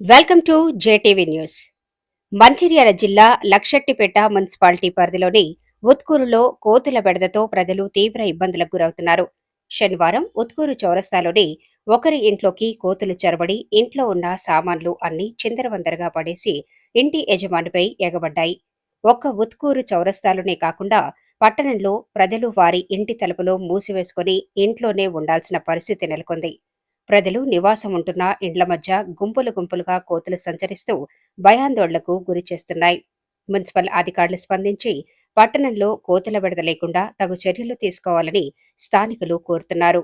Welcome to JTV news. Mancherial జిల్లా Luxettipet municipality పరిధిలోని ఉత్కూరులో కోతుల బెడదతో ప్రజలు తీవ్ర ఇబ్బందులకు గురవుతున్నారు. శనివారం ఉత్కూరు చౌరస్తాలోని ఒకరి ఇంట్లోకి కోతులు చొరబడి ఇంట్లో ఉన్న సామాన్లు అన్ని చిందరవందరగా పడేసి ఇంటి యజమానిపై ఎగబడ్డాయి. ఒక్క ఉత్కూరు చౌరస్తాలోనే కాకుండా పట్టణంలో ప్రజలు వారి ఇంటి తలుపులు మూసివేసుకుని ఇంట్లోనే ఉండాల్సిన పరిస్థితి నెలకొంది. ప్రజలు నివాసం ఉంటున్న ఇండ్ల మధ్య గుంపులు గుంపులుగా కోతులు సంచరిస్తూ భయాందోళనకు గురి చేస్తున్నాయి. మున్సిపల్ అధికారులు స్పందించి పట్టణంలో కోతుల బెడద లేకుండా తగు చర్యలు తీసుకోవాలని స్థానికులు కోరుతున్నారు.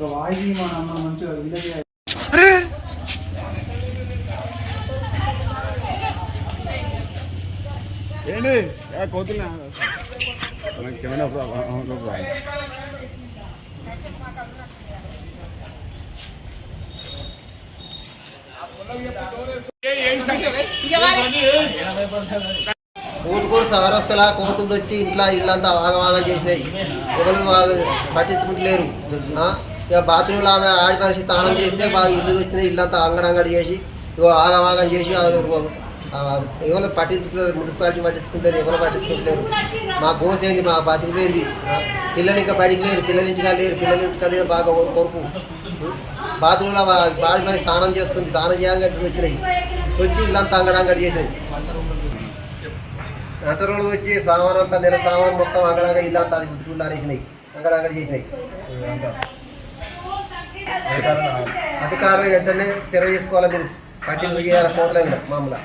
వేసుకొని వస్తాను అమ్మ మంచిగా ఏంటి కోతులు కెమెరా కోటుకోడు సవరస్తలా కోతులు వచ్చి ఇంట్లో ఇల్లంతా ఆగమాగం చేసినాయి ఎవరు వాళ్ళు పట్టించుకుంటలేరు ఇక బాత్రూంలో ఆమె ఆడి స్నానం చేస్తే బాగా ఇల్లు వచ్చినాయి ఇల్లంతా అంగడంగడి చేసి ఇగో ఆగమాగం చేసి ఎవరు పట్టించుకుంటారు మున్సిపాలిటీ పట్టించుకుంటారు ఎవరు పట్టించుకుంటలేరు. మా గోసేంది మా బతికిపోయింది పోయింది. పిల్లలు ఇంకా బడికి లేరు పిల్లలు ఇంటికాడ లేరు పిల్లలు ఇంటికాడ బాగా కొరకు బాత్రూమ్లో బాత్రూంలో బాడి మరి స్నానం చేస్తుంది స్నానం చేయంగా వచ్చినాయి. వచ్చి ఇల్లంతా అంగడంగడి చేసినాయి. రోజు వచ్చి సామాన్ అంతా నెల సామాన్ మొత్తం అంగడంగా ఇల్లు అంతా గుర్తుకుళ్ళు ఆరేసినాయి అంగడంగడి చేసినాయి. అధికారులు వెంటనే స్థిర చేసుకోవాలి మీరు పట్టింపు చేయాలి కోట్ల మీద మామూలుగా.